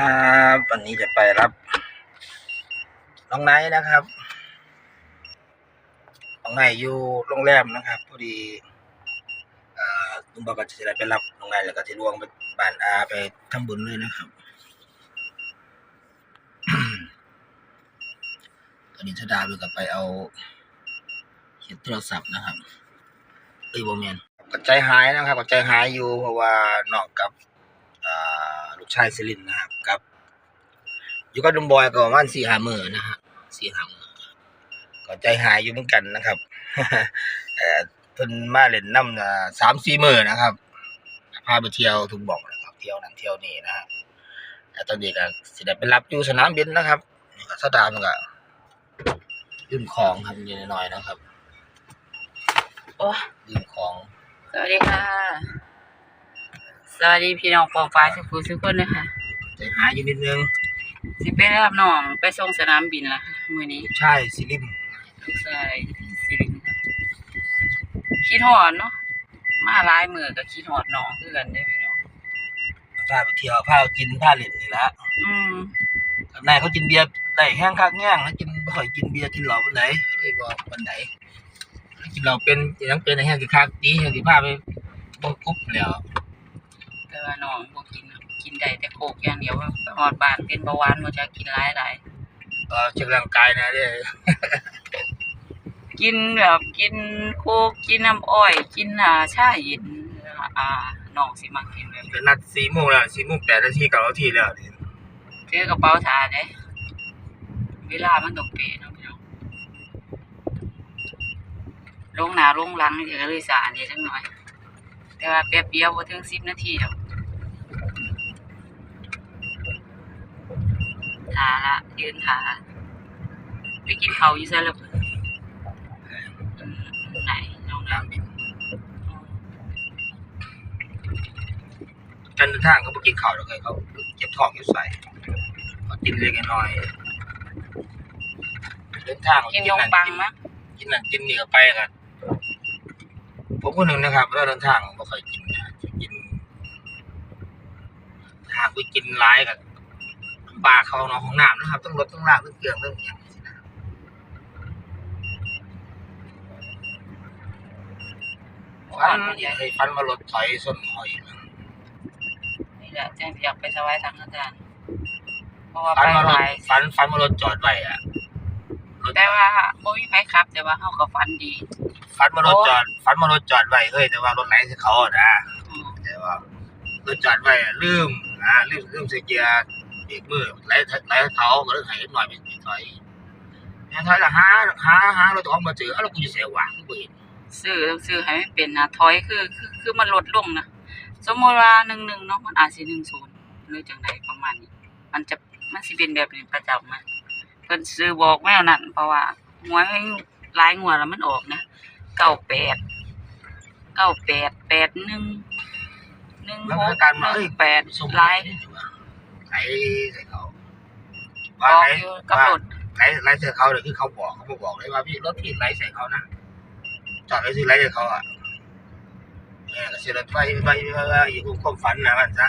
ครับวันนี้จะไปรับน้องไนท์นะครับน้องไนท์อยู่โรงแรมนะครับพอดีอ่าลุงบอกก็จะได้ไปรับน้องไนท์แล้วก็ที่ลวงไปบ้านอาไปทำบุญเลยนะครับตอนนี้ชดาไปกับไปเอาเขียนโทรศัพท์นะครับเอ้ยโบเมียนก็ใจหายนะครับก็ใจหายอยู่เพราะว่านอกกับ ลูกชายซิลินนะครับกับ อยู่กับดุมบอยก็ประมาณสี่ห้ามือนะฮะสี่ห้ามือก็ใจหายอยู่เหมือนกันนะครับเอ่อเพิ่นมาเล่นน้ำอ่าสามสี่มือนะครับพาไปเที่ยวทุกบอกนะครับ เที่ยวนั่นเที่ยวนี่นะฮะแต่ตอนนี้ก็สิได้ไปรับอยู่สนามบินนะครับนี่ก็สตาร์มันก็ยืมของครับนิดหน่อยๆนะครับโอ้ยืมของ สวัสดีค่ะ สวัสดีพี่น้องปองฟ้ายทุกผู้ทุกคนนะคะใจหายอยู่นิดนึง สิไปรับน้องไปส่งสนามบินละค่ะมื้อนี้ลูกชายซิลินลูกชายสิรินค่ะคิดฮอดเนาะมาหลายมื้อก็คิดฮอดน้องคือกันเด้อพี่น้องพาไปเที่ยวพากินพาเล่นนี่แหละอืมนายเขากินเบียร์ได้แห้งคักแง่งแล้วกินบ่ค่อยกินเบียร์กินเหล้าปานใดเลยบอกปานใดกินเหล้าเป็นยังเป็นแห้งสิคักดีแห้งสิพาไปบ่กรุ๊บแล้วแต่ ว่าน้องบ่กินกินได้แต่โคกอย่างเดียวว่าไปฮอดบ้านเป็นเบาหวานบ่จะกินหลายหลายเออเช็คร่างกายนะเด้อกินแบบกินโคกกินน้ำอ้อย กินอ่าชาเย็นอ่าน้องสิมักกินแบบเป็นนัด4โมงแล้ว4โมง8นาที9นาทีแล้วนี่ถือกระเป๋าถาเด้เวลามันต้องเป๊ะเนาะพี่น้องลงหน้าลงหลังนี่ก็เลยสานี่จังหน่อย แต่ว่าแป๊บเดียวบ่ถึง10นาทีดอกถาละยืนถาไปกินข้าวอยู่ไสล่ะเพิ่นอืมไหนน้องตาน้ำมบินการเดินทางเขาบ่กินข้าวแล้วเคยเขาเก็บท้องอยู่ใส่เขากินเล็กน้อยเดินทางกินนมปังมั้ยกินนั่นกินนี่ก็ไปกันผมคนหนึ่งนะครับเราเดินทางบ่ค่อยกินนะกินหากไปกินร้ายกัน ปลากเขาเนาะของน้ำนะครับต้องลดต้องล่างต้องเกลืองต้องอย่างนี้นะครับฟันอย่าให้ฟันมารถถอยส้นหอยนะนี่แหละจังสิอยากไปถวายทางอาจารย์เพราะว่าฟันไปมารหถลายฟันฟันมารถจอดไว้อะรถแต่ว่าบ่มีไผขับ แต่ว่าเฮาก็ฝันดีฟันมารถจอดฟันมารถจอดไว้เฮ้ยแต่ว่ารถไหนสิเขาอะนะอืมแต่ว่ารถจอดไว้อะลืมอ่าลืมลืมใส่เกียร์ เบรกมือไหลไหลเขาก็เลยให้หน่อยไปถอยแม่ถอยละหาหาหารถออกมาเจอแล้วกูจะเสียหวังกูเห็นซื้อต้องซื้อให้มันเป็นนะถอยคือคือคือมันลดลงนะสมมติว่า11เนาะมันอาจสิ10หรือจังไดประมาณนี้ มันจะมันสิเป็นแบบนี้ประจำนะเพิ่นซื้อบอกแม่นั่นเพราะว่าหวยมันหลายงวดแล้วมันออกนะ98 98 81แล้วก็การมาเอ้ย16ส่ง18หลาย ไหลใส่เขาบว่าอกไหลอยู่กับว่ารถไหลไหลใส่เขาเลยคือเขาบอกเขาบ่บอกเลยว่าพี่รถพี่ไหลใส่เขานะจอดไว้ที่ไหลใส่เขาอะเนี่ยก็เสียรถไฟไปไปไปอยู่ความฝันนะมันซะ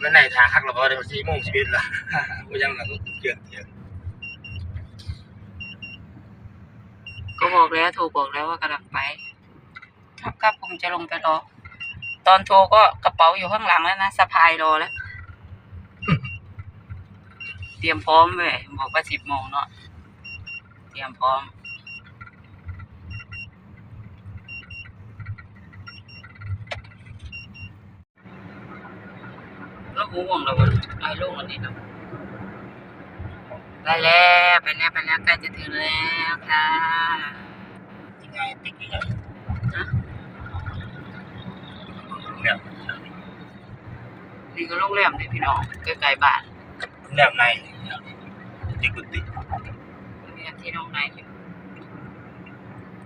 แล้วไหนทางคักเราบอกเดี๋ยวสี่โมงสิบเอ็ดละ กูยังเราก็เกียงเกียงก็บอกแล้วโทรบอกแล้วว่ากำลังไปครับครับผมจะลงไปรอ ตอนโทรก็กระเป๋าอยู่ข้างหลังแล้วนะสะพายรอแล้ว เตรียมพร้อมเลยบอกว่าสิบโมงเนาะเตรียมพร้อม แล้วหูห่วงเราไอ้ลูกอันนี้เนาะไปแล้วไปแล้วไปแล้วใกล้จะถึงแล้วค่ะยังไงติดยังไง ฮะ เนี่ยนี่ก็โรงแรมเลยพี่น้องใกล้ๆบ้านแนบในติดกุฏินี่ที่น้องนายอยู่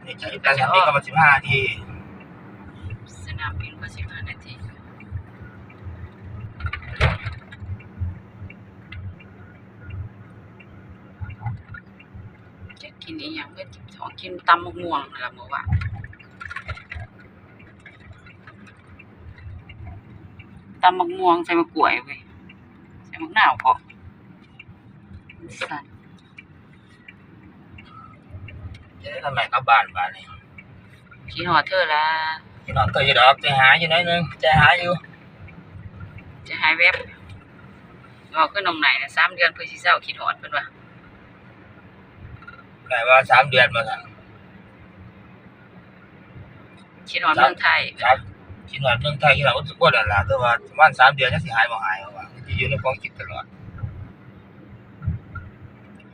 นี่ใช้การสติกรรมสิบห้าทีสนามบินก็สิบห้านาทีจะกินอีหยังก็ขอกินตำมะม่วงนั่นล่ะเมื่อวาน ตตำมะม่วงใส่มะกล้วยเว้ยใส่มะนาวพอสั่นจะได้ทำไมกลับบ้านบ้านนี่คิดฮอดเธอละพี่น้องตัวอยู่ดอกใจหายอยู่หน้อยหนึงใจหายอยู่จะหายแวบบอกขึ้นตรงไหนนะสามเดือนเพื่อสิเศร้าคิดฮอดเพิ่นว่าได้ว่าสามเดือนมาสั่งคิดฮอดเมืองไทยครับ คิดว่าเมืองไทยเราสุกว่านั่นล่ะแต่ว่าประมาณสามเดือนจะสิหายบ่หายว่าที่อยู่ในความคิดตลอด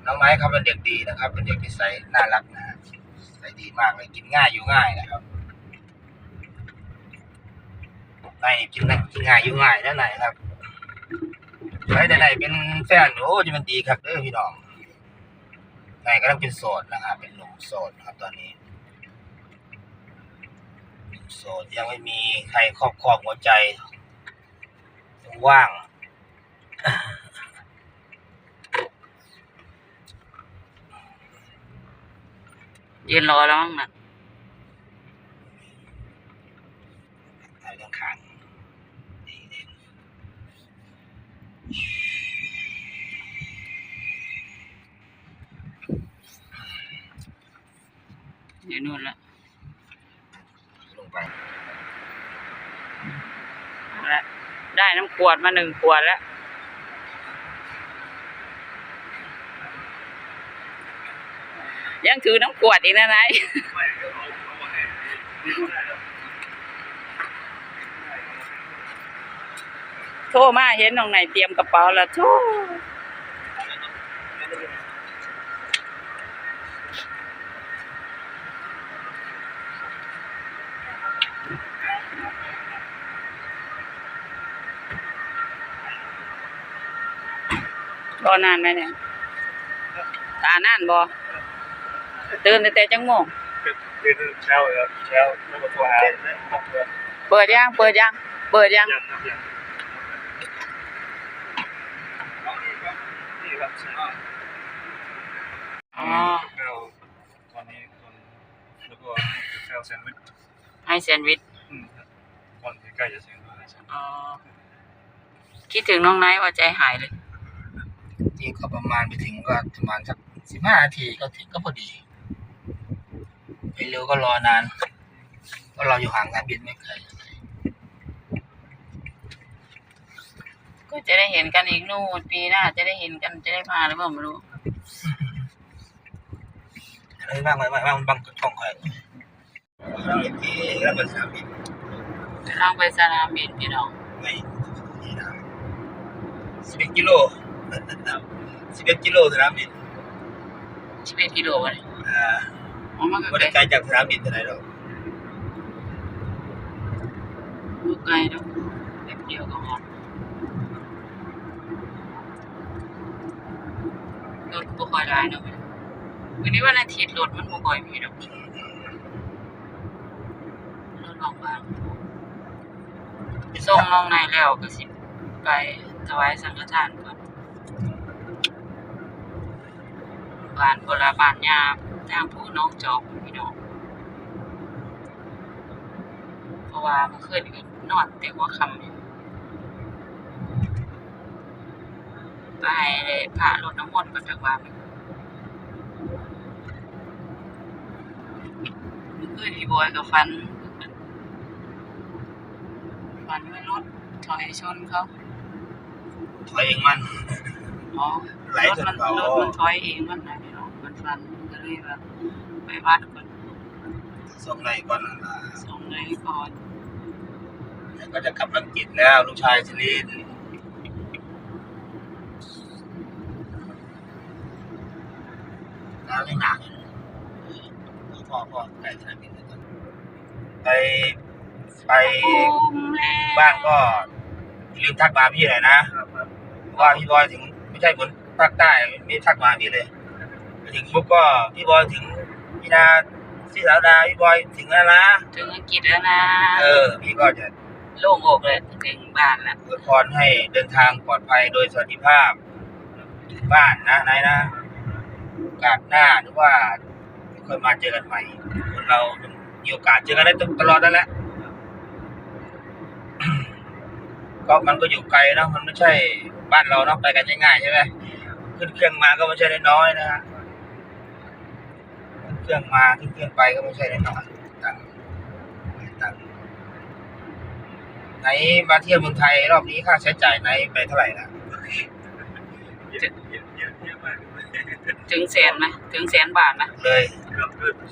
น้องไม้ครับเป็นเด็กดีนะครับ เป็นเด็กนิสัยน่ารักนะฮะนิสัยดีมากเลยกินง่ายอยู่ง่ายนะครับนายกินง่ายกินง่ายอยู่ง่ายนั่นไหนครับใครแต่ไหนเป็นแฟนโอ้จะมันดีครับเด้อพี่น้องนายก็ต้องเป็นโสดนะครับเป็นหนุ่มโสดนะครับตอนนี้ โสดยังไม่มีใครครอบครองหัวใจยังว่าง ยืนรอแล้วมั้งน่ะ อะไรต้องขังดีดี อยู่นู่นละ ลงไป และได้น้ำขวด มาหนึ่งขวดแล้ว ยังถือน้ำขวดอีกนะนายโทรมาเห็นตรงไหนเตรียมกระเป๋าแล้วโทร รอนานไหมเนี่ยตานานบ่ตื่นแต่แต่จังโมงคือเช้าครับเช้าแล้วก็โทรหาครอบครัวเปิดยังเปิดยังเปิดยังยังครับยังนี่ครับเช้าอ๋อข้าวตอนนี้ตอนแล้วก็ข้าวแซนด์วิชให้แซนด์วิชอืมครับก่อนที่ใกล้จะถึงแล้วนะครับอ๋อคิดถึงน้องไนท์ว่าใจหายเลย ที่ก็ประมาณไปถึงก็ประมาณสักสิบห้านาทีก็ถึงก็พอดี ไปเร็วก็รอนานเพราะเราอยู่ห่างการบินไม่ไกลก็จะได้เห็นกันอีกนู่นปีหน้าจะได้เห็นกันจะได้มาหรือเปล่าไม่รู้อะไรบ้างอะไรบ้างมันบังกระช่องใครเราเห็นที่แล้วเป็นสนามบินทางไปสนามบินพี่น้องไม่นี่นะสิบเอ็ดกิโล สิบเอ็ดกิโลสนามบินชีวิตกิโลวะเนี่ยอ่าอ๋อมันก็ไม่ไกลได้ไกลจากสนามบินเท่าไหร่หรอกมันไกลแล้วแป๊บเดียวก็หอดรถบ่ค่อยได้เนาะวันนี้วันอาทิตย์รถมันบ่ค่อยมีดอกรถบางบางส่งน้องในแล้วก็สิไปถวายสังฆทานก่อน บ้านโบราณบ้านยาทางผู้น้องจอกพี่น้องเพราะว่าเมื่อคืนก็นอนแต่หัวค่ำเนี่ยไปผ่ารถน้ำมนต์ก่อนจักว่าเมื่อคืนพี่บอยกับฟันฟันไม่รถถอยชนเขาถอยเองมันอ๋อไหลรถจนมันเขารถมันถอยเองมันนะ รันก็เลยแบบไปวัดก่อนส่งไหนก่อนล่ะส่งในก่อนแล้วก็จะกลับอังกฤษแล้วลูกชายซิลินน้ำไม่หนักพ่อพ่อไปสนามบินแล้วกันไปไปบ้านก็ลืมทักมาพี่หน่อยนะว่าพี่บอยถึงไม่ใช่คนภาคใต้ไม่ทักมาพี่เลย ถึงปุ๊บก็พี่บอยถึงพี่นาพี่สาวดาพี่บอยถึงแล้วนะถึงอังกฤษแล้วนะเออ พี่ก็จะโล่งอกเลยถึงบ้านแล้วอวยพรให้เดินทางปลอดภัยโดยสวัสดิภาพถึงบ้านนะนายนะโอกาสหน้าหรือว่าค่อยมาเจอกันใหม่คนเรามีโอกาสเจอกันได้ตลอดนั่นแหละก็มันก็อยู่ไกลเนาะมันไม่ใช่บ้านเราเนาะไปกันง่ายๆใช่ไหมขึ้นเครื่องมาก็ไม่ใช่น้อยๆนะฮะขึ้น เครื่องมาขึ้นเครื่องไปก็ไม่ใช่แน้อยๆตังตังไหนมาเที่ยวเมืองไทยรอบนี้ค่าใช้จ่ายไหนไปเท่าไหร่นะเยอะถึงแสนไหมถึงแสนบาทไหมเลย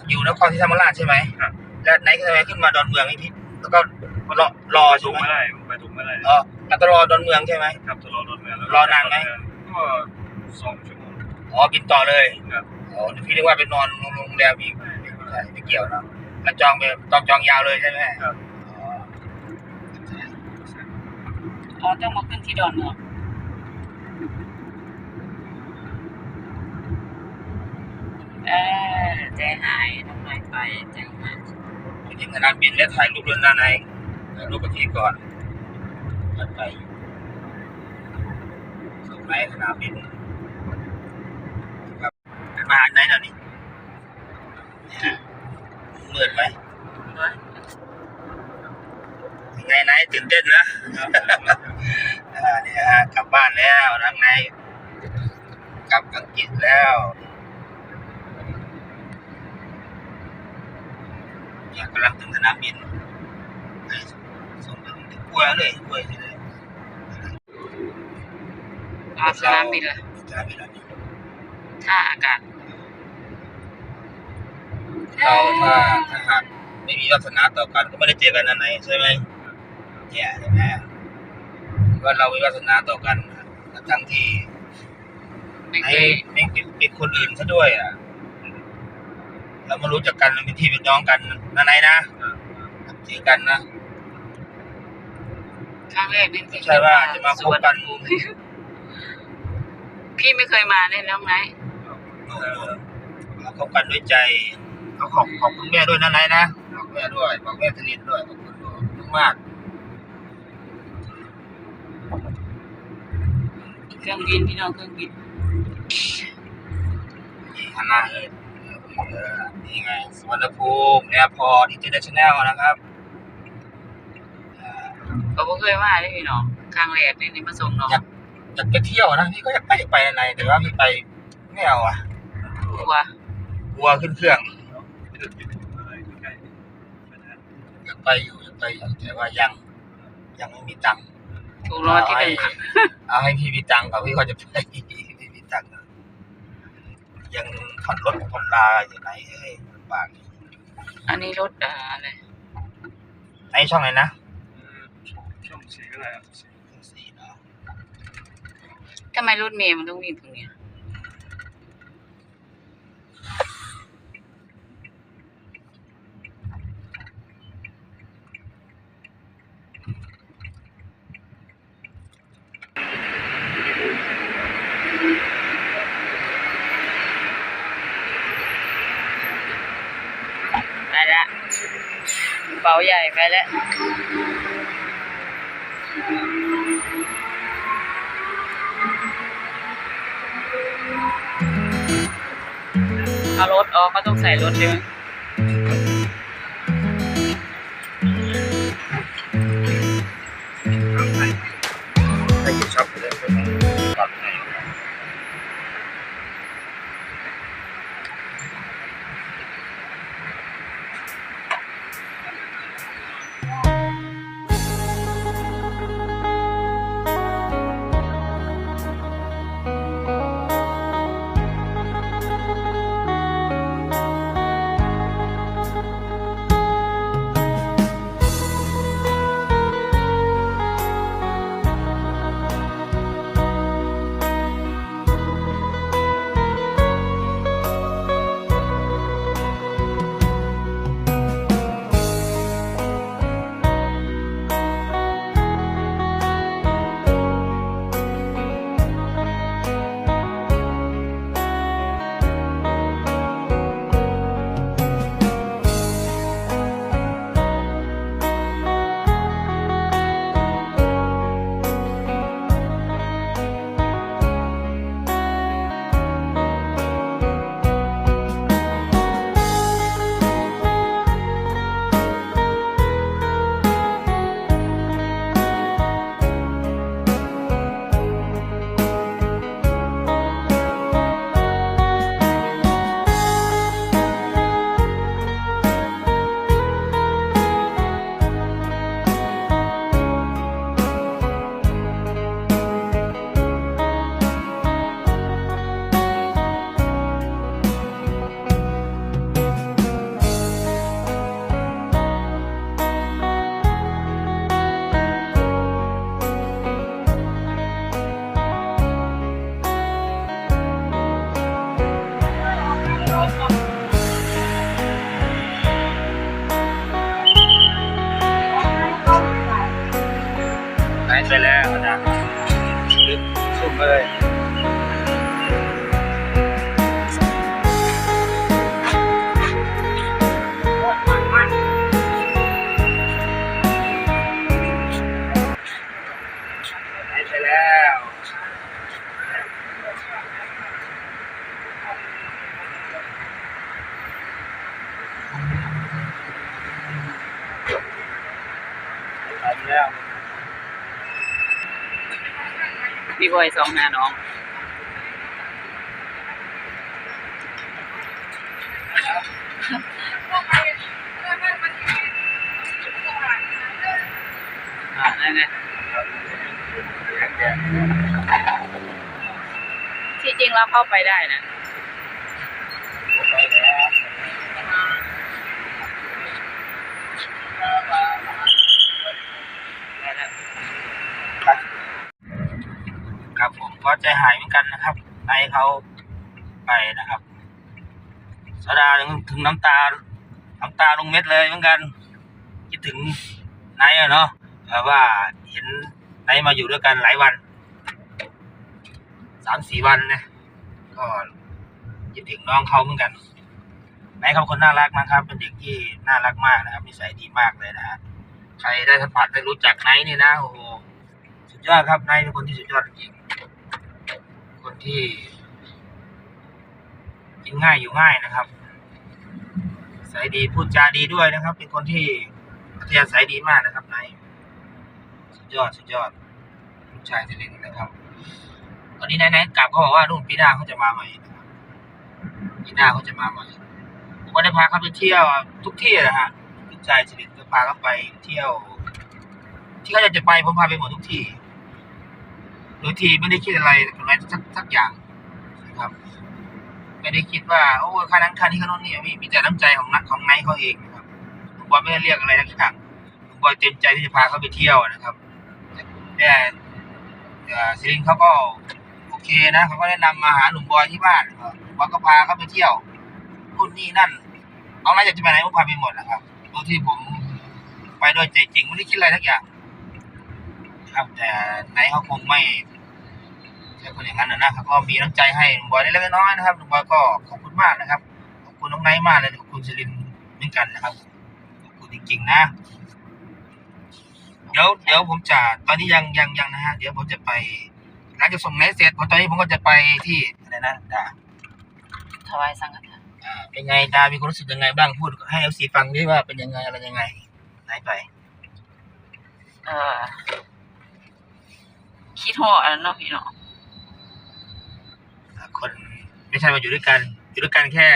อยู่นครศรีธรรมราชใช่ไหมแล้วไหนทำไมขึ้นมาดอนเมืองนี่พี่แล้วก็รอรอใช่ถูกไมไม่ได้ไปถูกไม่ได้อ๋อแล้วก็รอดอนเมืองใช่ไหมครับจะรอรถเมล์แล้วรอนานไหมก็สองชั่วโมงอ๋อบินต่อเลยครับ อ๋อพี่เรียกว่าไปนอนโรงแรมอีกไม่ใช่ไม่เกี่ยวเนอะแล้วจองไปต้องจองยาวเลยใช่ไหมครับอ๋ออ๋อต้องมาขึ้นที่ดอนเมืองเออใจหายทำไมไปใจหายไปถึงสนามบินแล้วถ่ายรูปด้วยนะนายถ่ายรูปกับพี่ก่อนถัดไปส่งไหนสนามบินครับมาหาไหนหน่อยนี่เหมือนไหมยังไงนายตื่นเต้นนะอ่าเนี่ยฮะกลับบ้านแล้วทั้งนายกลับอังกฤษแล้วเนี่ยกำลังถึงสนามบินไปส่งถึงกล้วยเลยกล้วยเลยอ๋อสนามบินเลยสนามบินแล้วนี่ท่าอากาศ เราถ้าถ้าหากไม่มีวาสนาต่อกันก็ไม่ได้เจอกันนั่นไหนใช่ไหมเนี่ยใช่ไหมว่าเรามีวาสนาต่อกันทั้งที่ไม่เคไอ้ยไม่เป็นเป็นคนอื่นซะด้วยอะเรามารู้จักกันเป็นพี่เป็นน้องกันนะนายนะเจอกันนะครั้งแรกนี่ไม่ใช่ว่าจะมาคบกันสวนพี่ไม่เคยมาเนี่ยน้องไนท์โน่นเราคบกันด้วยใจเรา ขอบขอบคุณแม่ด้วยนะนายนะขอบแม่ด้วยขอบแม่สลินด้วยขอบคุณด้วยขอบคุณมากเครื่องบินพี่น้องเครื่องบินนี่ฮันนาเอิร์เออนี่ไงสวนภูมิแอร์พอร์ตอินเตอร์เนชั่นแนลนะครับอ่าเขาบ่เคยมาเลยพี่น้องครั้งแรกนี่นี่มาส่งน้องอยากอยากไปเที่ยวนะพี่ก็อยากไปอยากไปอะไรแต่ว่าพี่ไปไม่เอาอะกลัวกลัวขึ้นเครื่อง ยากไปอยู่อยากไปอยู่แต่ว่ายัง ยังไม่มีตังค์ถูกรางวัลที่หนึ่งเอาให้เอาให้พี่มีตังค์ก่อนพี่ก็จะไปพี่มีตังค์นะยังผ่อนรถผ่อนลาอยู่ไหนเอ้ยลำบากอันนี้รถอ่าอะไรไอช่องไหนนะช่องสี่ก็ได้ครับสี่เนาะทำไมรถเมย์มันต้องวิ่งตรงเนี้ย ไปละเป๋าใหญ่ไปแล้วเอารถออกก็ต้องใส่รถใช่ไพี่บอยสองหาน้องอ่านั่นไงที่จริงเราเข้าไปได้นะ ไปแล้ว ได้แล้ว ครับผม ก็ใจหายเหมือนกันนะครับไอเขาไปนะครับสดาถึงถึงน้ำตา น้ำตาลงเม็ดเลยเหมือนกัน คิดถึงไนอะเนาะว่าเห็นไนมาอยู่ด้วยกันหลายวันสามสี่วันนะก็คิดถึงน้องเขาเหมือนกันไนเขาคนน่ารักนะครับ เป็นเด็กที่น่ารักมากนะครับนิสัยดีมากเลยนะฮะใครได้สัมผัสได้รู้จักไนนี่นะโอ้โหสุดยอดครับไนเป็นคนที่สุดยอดจริง ที่กินง่ายอยู่ง่ายนะครับ สายดีพูดจาดีด้วยนะครับ เป็นคนที่อัธยาศัยดีมากนะครับนายสุดยอดสุดยอดลูกชายเจริญนะครับ ตอนนี้นายนายกลับเขาบอกว่านู่นปีหน้าเขาจะมาใหม่นะครับปีหน้าเขาจะมาใหม่ผมก็ได้พาเขาไปเที่ยวทุกที่นะฮะลูกชายเจริญก็พาเขาไปเที่ยว ที่เขาอยากจะไปผมพาไปหมดทุกที่ โดยที่ไม่ได้คิดอะไรกับนายสักสักอย่างนะครับ ไม่ได้คิดว่าโอ้ค่านั้นค่านี้ค่าโน้นนี่มีมีแต่น้ำใจของนักของไนท์เขาเองนะครับผมบอยไม่ได้เรียกอะไรทั้งอย่างผมบอยเต็มใจที่จะพาเขาไปเที่ยวนะครับแต่ซิลินเขาก็โอเคนะเขาก็แนะนำมาหาหนุ่มบอยที่บ้านหนุ่มบอยก็พาเขาไปเที่ยวนู่นนี่นั่นเอาอะไรอยากจะไปไหนก็พาไปหมดนะครับโดยที่ผมไปโดยใจจริงไม่ได้คิดอะไรทั้งอย่างครับแต่ไนท์เขาคงไม่ ใช่คนอย่างนั้นนะนะเขาก็มีน้ำใจให้หนุ่มบอยเล็กๆน้อยๆนะครับหนุ่มบอยก็ขอบคุณมากนะครับขอบคุณน้องไนท์มากเลยขอบคุณซิลินเหมือนกันนะครับขอบคุณจริงๆนะ เดี๋ยวเดี๋ยวผมจะตอนนี้ยังยังยังนะฮะเดี๋ยวผมจะไปหลังจากส่งไนท์เสร็จผมตอนนี้ผมก็จะไปที่อะไรนะดาถวายสังฆทานอ่าเป็นไงดามีความรู้สึกยังไงบ้างพูดให้เอฟซีฟังดิว่าเป็นยังไงอะไรยังไงไหนไปเอ่อคิดหอดเนาะพี่เนาะอ่าคน ไม่ใช่มาอยู่ด้วยกัน อยู่ด้วยกันแค่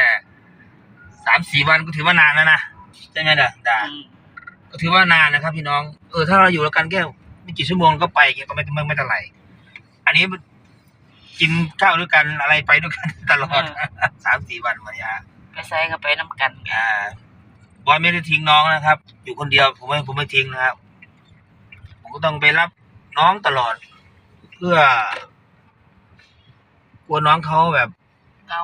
สามสี่วันก็ถือว่านานแล้วนะใช่ไหมดาดาอืมก็ถือว่านานนะครับ พี่น้องเออถ้าเราอยู่แล้วกันแค่ไม่กี่ชั่วโมงก็ไปอย่างเงี้ยก็ไม่ไม่ไม่เท่าไหร่อันนี้มันกินข้าวด้วยกันอะไรไปด้วยกันตลอดสามสี่วันมาเนี่ยไปใส่ก็ไปน้ำกันอ่าบอยไม่ได้ทิ้งน้องนะครับ อยู่คนเดียวผมไม่ผมไม่ทิ้งนะครับ ผมก็ต้องไปรับน้องตลอด เพื่อกลัวน้องเขาแบบ เงา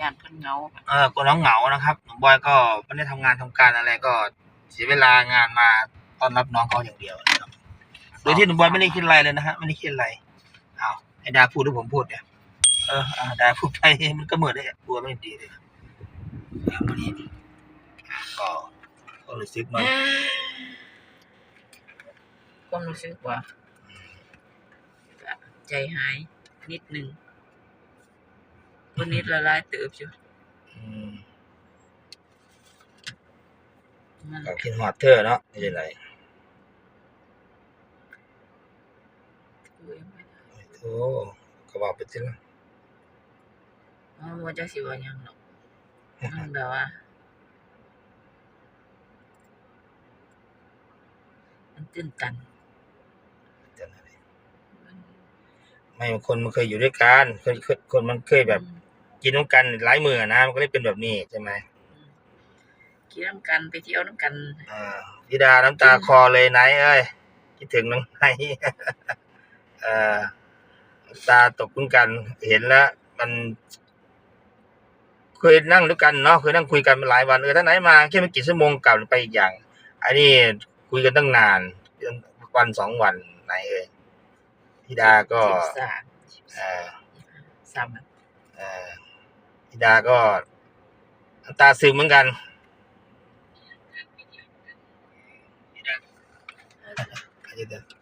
ย่านเพิ่นเงาเออกลัวน้องเหงานะครับหนุ่มบอยก็ไม่ได้ทำงานทำการอะไรก็เสียเวลางานมาต้อนรับน้องเขาอย่างเดียวนะครับโดยที่หนุ่มบอยไม่ได้คิดอะไรเลยนะฮะไม่ได้คิดอะไรเอาให้ดาพูดหรือผมพูดเนี่ยเอออ่าดาพูดไปมันก็เหมือนได้กลัวไม่ดีเลยเอาวันนี้อะก็ก็รู้สึกมันความรู้สึกว่าก็ใจหายนิดหนึ่ง วันนี้ละลายเติบอยู่อืมมันก็คิดฮอดเธอเนาะไม่ใช่ไรคุยไม่ได้โอ้ก็บอกไปสิละอ๋อว่าจะสิว่าหยังหรอกมันแบบว่ามันตื่นตันจะอะไรไม่บางคนมันเคยอยู่ด้วยกันเคยเคยคนมันเคยแบบ กินน้ำกันหลายมือนะมันก็เลยเป็นแบบนี้ใช่ไหมอืมกินน้ำกันไปเที่ยวน้ำกันอ่าพี่ดาน้ำตาคอเลยไหนเอ้ยคิดถึงน้องไหนเอ่อน้ำตาตกเหมือนกันเห็นแล้ว มันเคยนั่งด้วยกันเนาะเคยนั่งคุยกันมาหลายวันเออถ้าไหนมาแค่ไม่กี่ชั่วโมงกลับไปอีกอย่าง อันนี้คุยกันตั้งนานวันสองวันไหนเอ้ยธิดาก็สิบสามเอ่อสามเอ่อ ธิดาก็น้ำตาซึมเหมือนกันธิดา